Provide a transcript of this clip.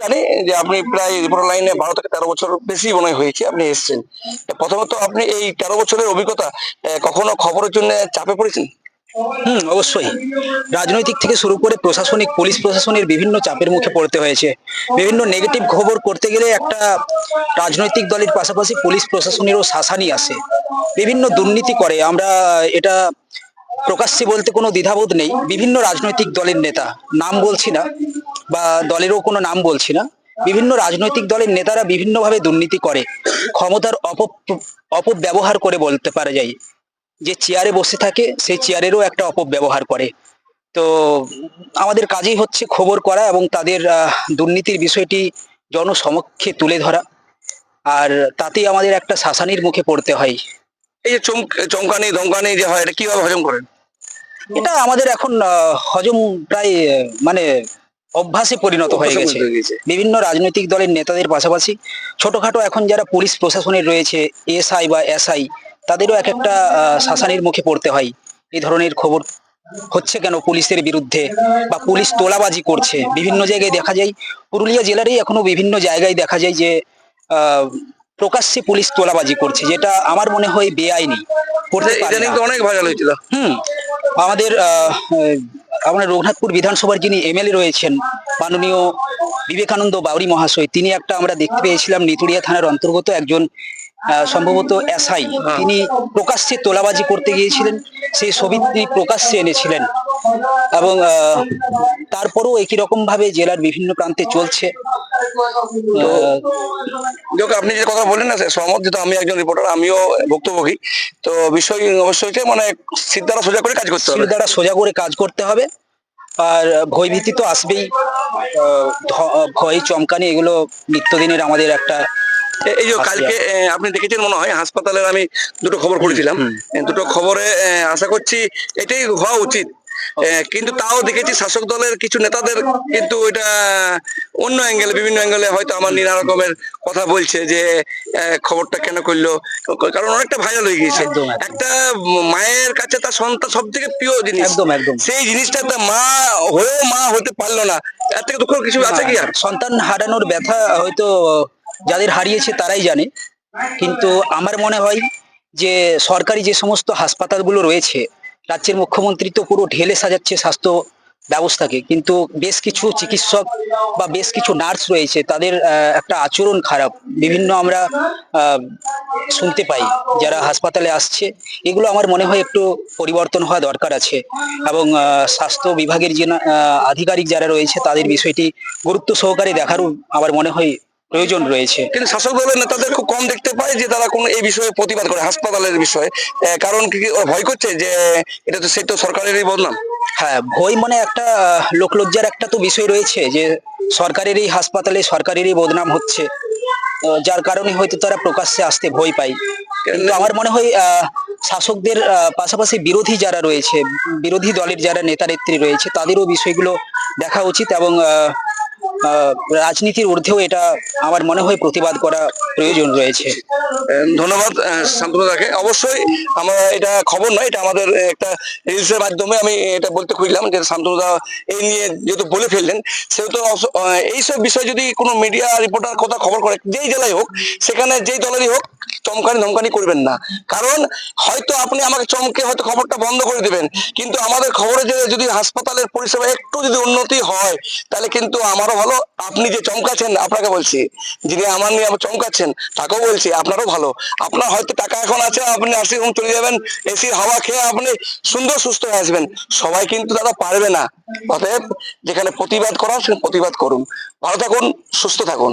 জানি যে আপনি প্রায় রিপোর্টার লাইনে বারো থেকে তেরো বছর বেশি মনে হয় হয়েছে আপনি এসেছেন। প্রথমত আপনি এই তেরো বছরের অভিজ্ঞতা কখনো খবরের জন্য চাপে পড়েছেন? হুম, অবশ্যই। রাজনৈতিক থেকে শুরু করে প্রশাসনিক, পুলিশ প্রশাসনের বিভিন্ন চাপের মুখে পড়তে হয়েছে। বিভিন্ন নেগেটিভ খবর করতে গেলে একটা রাজনৈতিক দলের পাশাপাশি পুলিশ প্রশাসনেরও শাসানি আসে। বিভিন্ন দুর্নীতি করে। আমরা এটা প্রকাশ্যে বলতে কোনো দ্বিধাবোধ নেই। বিভিন্ন রাজনৈতিক দলের নেতা, নাম বলছি না, বা দলেরও কোনো নাম বলছি না। বিভিন্ন রাজনৈতিক দলের নেতারা বিভিন্নভাবে দুর্নীতি করে, ক্ষমতার অপ অপব্যবহার করে বলতে পারা যায়। যে চেয়ারে বসে থাকে, সেই চেয়ারেরও একটা অপব্যবহার করে। তো আমাদের কাজই হচ্ছে খবর করা এবং তাদের দুর্নীতির বিষয়টি জনসমক্ষে তুলে ধরা। আর তাতেই আমাদের একটা শাসানির মুখে পড়তে হয়। এই যে চমক চমকানি ধমকানি যে হয় এটা কীভাবে হজম করেন? এটা আমাদের এখন হজম প্রায় মানে অভ্যাসে পরিণত হয়ে গেছে। বিভিন্ন রাজনৈতিক দলের নেতাদের পাশাপাশি ছোটখাটো এখন যারা পুলিশ প্রশাসনের রয়েছে এসআই বা এসআই তাদেরও এক একটা শাসানির মুখে পড়তে হয়। এই ধরনের খবর হচ্ছে কেন পুলিশের বিরুদ্ধে? বা পুলিশ তোলাবাজি করছে? বিভিন্ন জায়গায় দেখা যায় পুরুলিয়া জেলারই এখনও বিভিন্ন জায়গায় দেখা যায় যে প্রকাশ্যে পুলিশ তোলাবাজি করছে যেটা আমার মনে হয় বেআইনি। করতে ইদানিং তো অনেক ভাইরাল হয়েছিল। হুম আমাদের আমাদের রঘুনাথপুর বিধানসভার যিনি এমএলএ রয়েছেন মাননীয় বিবেকানন্দ বাউরি মহাশয় তিনি একটা আমরা দেখতে পেয়েছিলাম নিতুড়িয়া থানার অন্তর্গত একজন আহ, সম্ভবত এসআই। তিনি প্রকাশ্যে তোলাবাজি করতে গিয়েছিলেন সেই ছবি তিনি প্রকাশ্যে এনেছিলেন। এবং আহ, তারপরেও একই রকম ভাবে জেলার বিভিন্ন প্রান্তে চলছে। আপনি যে কথা বললেন না সহমত যেহেতু আমি একজন রিপোর্টার আমিও ভুক্তভোগী। তো বিষয় অবশ্যই মানে সিদ্ধারা সোজা করে কাজ করতে হবে। দ্বারা সোজা করে কাজ করতে হবে। আর ভয়ভীতি তো আসবেই। ভয় চমকানি এগুলো নিত্যদিনের আমাদের একটা এই যে কালকে আপনি দেখেছেন মনে হয় হাসপাতালের আমি দুটো খবর করেছিলাম দুটো খবরে আশা করছি এটাই হওয়া উচিত। কিন্তু তাও দেখেছি শাসক দলের কিছু নেতাদের কিন্তু এটা অন্য অ্যাঙ্গেলে বিভিন্ন অ্যাঙ্গেলে হয়তো আমার নানা রকমের কথা বলছে যে খবরটা কেন করল? কারণ অনেকটা ভাইরাল হয়ে গিয়েছে। একটা মায়ের কাছে তার সন্তান সব থেকে প্রিয় জিনিস। একদম একদম। সেই জিনিসটা তার মা হয়েও মা হতে পারল না। এর থেকে দুঃখ কিছু আছে কি আর? সন্তান হারানোর ব্যথা হয়তো যাদের হারিয়েছে তারাই জানে। কিন্তু আমার মনে হয় যে সরকারি যে সমস্ত হাসপাতালগুলো রয়েছে রাজ্যের মুখ্যমন্ত্রী তো পুরো ঢেলে সাজাচ্ছে স্বাস্থ্য ব্যবস্থাকে, কিন্তু বেশ কিছু চিকিৎসক বা বেশ কিছু নার্স রয়েছে, তাদের একটা আচরণ খারাপ। বিভিন্ন আমরা শুনতে পাই যারা হাসপাতালে আসছে। এগুলো আমার মনে হয় একটু পরিবর্তন হওয়া দরকার আছে এবং স্বাস্থ্য বিভাগের যে আধিকারিক যারা রয়েছে তাদের বিষয়টি গুরুত্ব সহকারে দেখারও আমার মনে হয় প্রয়োজন রয়েছে। কিন্তু শাসক দলের নেতাদের খুব কম দেখতে পাই যে তারা কোনো এই বিষয়ে প্রতিবাদ করে হাসপাতালের বিষয়ে। কারণ কি ভয় করছে যে এটা তো সে তো সরকারেরই বদনাম। হ্যাঁ ভয় মানে একটা লোকলজ্জার একটা তো বিষয় রয়েছে যে সরকারেরই হাসপাতালে সরকারেরই বদনাম হচ্ছে। যার কারণে হয়তো তারা প্রকাশ্যে আসতে ভয় পায়। কিন্তু আমার মনে হয় শাসকদের পাশাপাশি বিরোধী যারা রয়েছে বিরোধী দলের যারা নেতা নেত্রী রয়েছে তাদেরও বিষয়গুলো দেখা উচিত এবং রাজনীতির ঊর্ধ্বেও এটা আমার মনে হয় প্রতিবাদ করা প্রয়োজন রয়েছে। ধন্যবাদ আহ, শান্তনু দাকে অবশ্যই আমরা এটা খবর নয় এটা আমাদের একটা রিলসের মাধ্যমে আমি এটা বলতে খুঁজলাম যে শান্তনুদা এই নিয়ে যেহেতু বলে ফেললেন সেহেতু এইসব বিষয় যদি কোনো মিডিয়া রিপোর্টার কথা খবর করে যেই জেলায় হোক সেখানে যেই দলেরই হোক চমকানি ধমকানি করবেন না। কারণ হয়তো আপনি আমাকে চমকে হয়তো খবরটা বন্ধ করে দিবেন। কিন্তু আমাদের খবরে যে যদি হাসপাতালের পরিষেবা একটু যদি উন্নতি হয়, তাহলে কিন্তু আমারও ভালো। আপনি যে চমকাচ্ছেন, আপনাকে বলছি। যিনি আমার নিয়ে আবার চমকাচ্ছেন, তাকেও বলছি, আপনারও ভালো। আপনার হয়তো টাকা এখন আছে, আপনি হোম চলে যাবেন এসির হাওয়া খেয়ে আপনি সুন্দর সুস্থ হয়ে আসবেন। সবাই কিন্তু দাদা পারবে না। অতএব যেখানে প্রতিবাদ করার সেখানে প্রতিবাদ করুন। ভালো থাকুন, সুস্থ থাকুন।